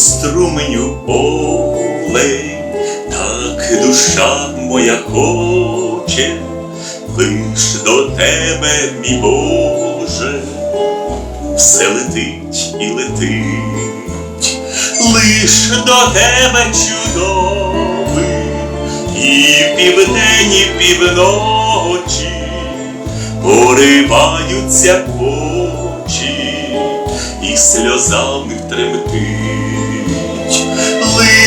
струменю полей, так душа моя хоче, лиш до тебе, мій Боже, все летить і летить, лиш до тебе чудовий, і південь, і півночі пориваються очі. І сльозами тремтить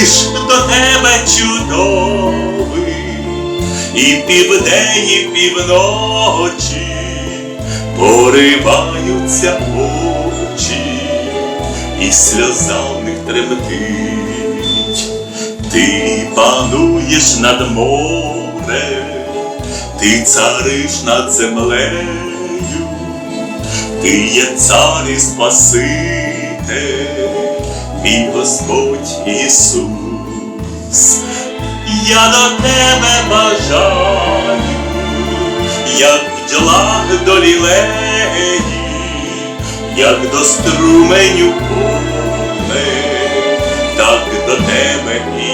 лиш до тебе чудовий, і південь, і півночі пориваються очі, і сльозами тремтить, ти пануєш над морем, ти цариш над землею, ти є цар і спаситель, Господь Ісус. Я до тебе бажаю, як бджола до лілеї, як до струменю поле, так до тебе і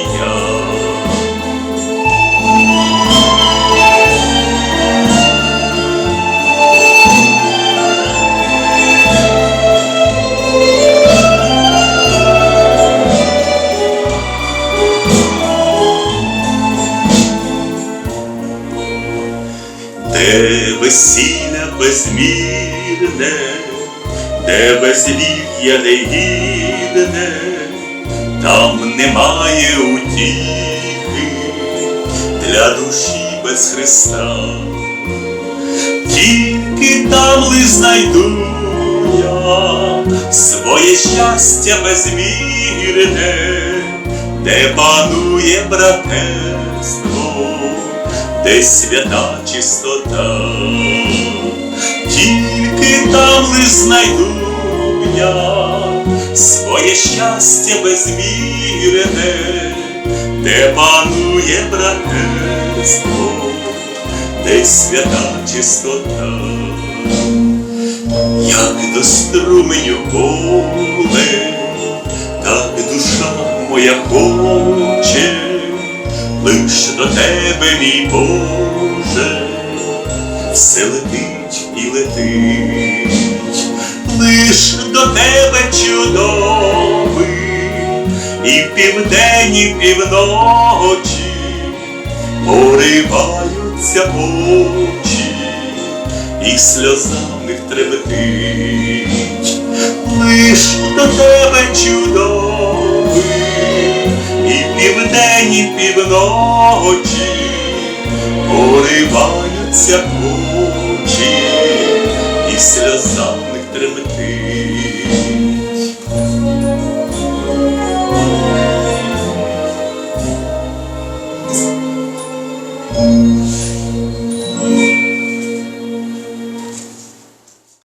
Де весілля безмірне, де безліття негідне, там немає утіхи для душі без Христа, тільки там лиш знайду я своє щастя безмірне, де панує братерство де свята чистота, тільки там лиш знайду я своє щастя безмірене, де панує братерство, де свята чистота, як до струменю поле, моя хоче лиш до тебе, мій Боже, все летить і летить, лиш до тебе чудовий, і в південь, і півночі пориваються очі, і сльозами требетить, лиш до тебе чудовий вночі пориваються очі, і сльоза в тремтить.